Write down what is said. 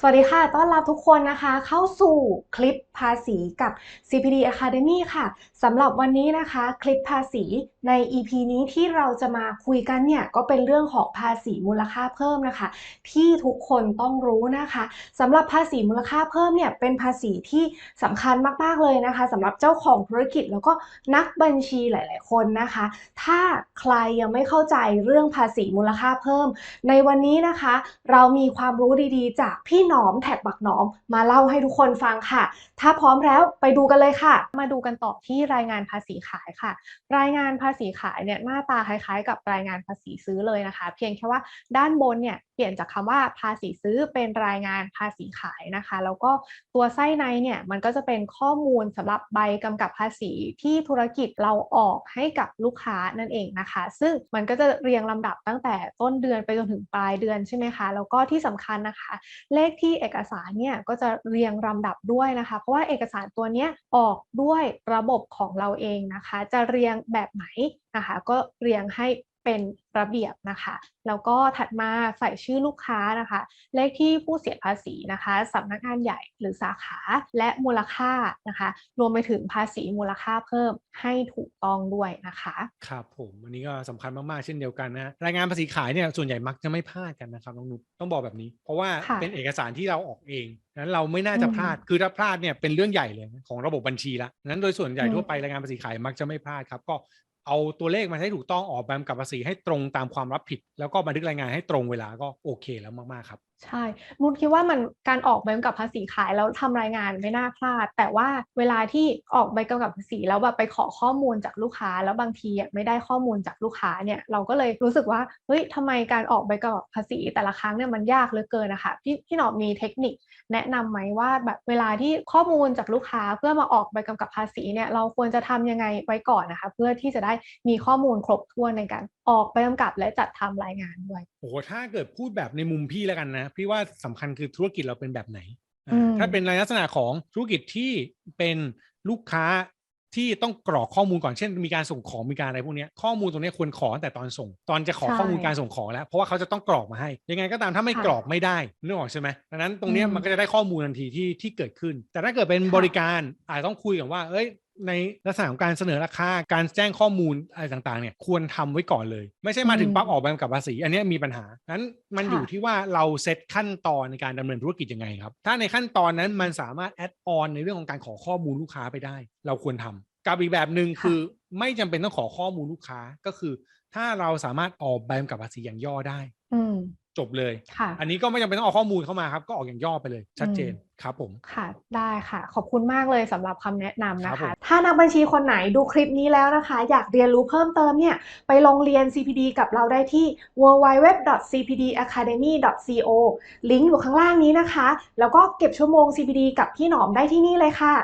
สวัสดีค่ะ ต้อนรับทุกคนนะคะ เข้าสู่คลิปภาษีกับ CPD Academy ค่ะสำหรับวันนี้นะคะ คลิปภาษีใน EP นี้ที่เราจะมาคุยกันเนี่ย ก็เป็นเรื่องของภาษีมูลค่าเพิ่มนะคะ ที่ทุกคนต้องรู้นะคะสำหรับภาษีมูลค่าเพิ่มเนี่ย เป็นภาษีที่สำคัญมาก ๆ เลยนะคะสำหรับเจ้าของธุรกิจแล้วก็นักบัญชีหลาย ๆ คนนะคะ ถ้าใครยังไม่เข้าใจเรื่องภาษีมูลค่าเพิ่ม ในวันนี้นะคะ เรามีความรู้ดีๆ จากพี่หนอมแท็กบักหนอมมาเล่าให้ทุกคนฟังค่ะ ถ้าพร้อมแล้วไปดูกันเลยค่ะ มาดูกันต่อที่รายงานภาษีขายค่ะ รายงานภาษีขายเนี่ยหน้าตาคล้ายๆ กับรายงานภาษีซื้อเลยนะคะ เพียงแค่ว่าด้านบนเนี่ย เปลี่ยนจากคำว่าภาษีซื้อเป็นรายงานภาษีขายนะคะ แล้วก็ตัวไส้ในเนี่ยมันก็จะเป็นข้อมูลสำหรับใบกำกับภาษีที่ธุรกิจเราออกให้กับลูกค้านั่นเองนะคะ ซึ่งมันก็จะเรียงลำดับตั้งแต่ต้นเดือนไปจนถึงปลายเดือนใช่ไหมคะ แล้วก็ที่สำคัญนะคะ เลขที่เอกสารเนี่ยก็จะเรียงลำดับด้วยนะคะ เพราะว่าเอกสารตัวเนี้ยออกด้วยระบบของเราเองนะคะ จะเรียงแบบไหนนะคะก็เรียงให้ เป็นระเบียบนะคะ แล้วก็ถัดมาใส่ชื่อลูกค้านะคะ เลขที่ผู้เสียภาษีนะคะสำนักงานใหญ่หรือสาขาและมูลค่านะคะ รวมไปถึงภาษีมูลค่าเพิ่มให้ถูกต้องด้วยนะคะ ครับผมอันนี้ก็สำคัญมากๆเช่นเดียวกันนะรายงานภาษีขายเนี่ยส่วนใหญ่มักจะไม่พลาดกันนะครับน้องนุชต้องบอกแบบนี้ เพราะว่าค่ะเป็นเอกสารที่เราออกเองนั้นเราไม่น่าจะอืมพลาด คือถ้าพลาดเนี่ยเป็นเรื่องใหญ่เลยของระบบบัญชีละนั้นโดยส่วนใหญ่อืมทั่วไปรายงานภาษีขายมักจะไม่พลาดครับ ก็ เอาตัวเลขมาให้ถูกต้องออกแบบกับภาษีให้ตรงตามความรับผิด แล้วก็บันทึกรายงานให้ตรงเวลาก็โอเคแล้วมากๆครับใช่นุชคิดว่ามันการออกใบกำกับภาษีขายแล้วทำรายงานไม่น่าพลาด แต่ว่าเวลาที่ออกใบกำกับภาษีแล้วแบบไปขอข้อมูลจากลูกค้า แล้วบางทีไม่ได้ข้อมูลจากลูกค้าเนี่ยเราก็เลยรู้สึกว่าเฮ้ยทำไมการออกใบกำกับภาษีแต่ละครั้งเนี่ยมันยากเหลือเกินนะคะพี่พี่หนอมมีเทคนิค แนะนำไหมว่าแบบเวลาที่ข้อมูลจากลูกค้าเพื่อมาออกใบกำกับภาษีเนี่ยเราควรจะทำยังไงไว้ก่อนนะคะ เพื่อที่จะได้มีข้อมูลครบถ้วนในการออกใบกำกับและจัดทำรายงานด้วยโอ้โหถ้าเกิดพูดแบบในมุมพี่แล้วกันนะพี่ว่าสำคัญคือธุรกิจเราเป็นแบบไหนอ่าอืมถ้าเป็นในลักษณะของธุรกิจที่เป็นลูกค้าที่ต้องกรอกข้อมูลก่อนเช่น มีการส่งของมีการอะไรพวกเนี้ยข้อมูลตรงเนี้ยควรขอตั้งแต่ตอนส่ง ตอนจะขอใช่ข้อมูลการส่งของแล้ว เพราะว่าเขาจะต้องกรอกมาให้ ยังไงก็ตามถ้าไม่ค่ะกรอกไม่ได้นึกออกใช่ไหมดังนั้นตรงเนี้ยอืมมันก็จะได้ข้อมูลทันทีที่ที่เกิดขึ้น แต่ถ้าเกิดเป็นค่ะบริการอาจต้องคุยกันว่าเอ้ย ในลักษณะของการเสนอราคาการแจ้งข้อมูลอะไรต่างๆเนี่ยควรทำไว้ก่อนเลย ไม่ใช่มาถึงอืมปั๊บออกใบกำกับภาษี อันเนี้ยมีปัญหานั้นมันค่ะอยู่ที่ว่าเราเซตขั้นตอนในการดำเนินธุรกิจยังไงครับ ถ้าในขั้นตอนนั้นมันสามารถแอดออนในเรื่องของการขอข้อมูลลูกค้าไปได้ เราควรทำกับอีกแบบหนึ่งค่ะคือไม่จำเป็นต้องขอข้อมูลลูกค้าก็คือ ถ้าเราสามารถออกใบกำกับภาษีอย่างย่อได้อืม จบเลยค่ะอันนี้ก็ไม่จำเป็นต้องเอาข้อมูลเข้ามาครับ ก็ออกอย่างย่อไปเลย ชัดเจนครับผมค่ะได้ค่ะ ขอบคุณมากเลยสำหรับคำแนะนำนะครัคะบผมถ้านักบัญชีคนไหนดูคลิปนี้แล้วนะคะ อยากเรียนรู้เพิ่มเติมเนี่ย ไปลงเรียน CPD กับเราได้ที่ www.cpdacademy.co ลิงก์อยู่ข้างล่างนี้นะคะ แล้วก็เก็บชั่วโมง CPD กับพี่หนอมได้ที่นี่เลยค่ะ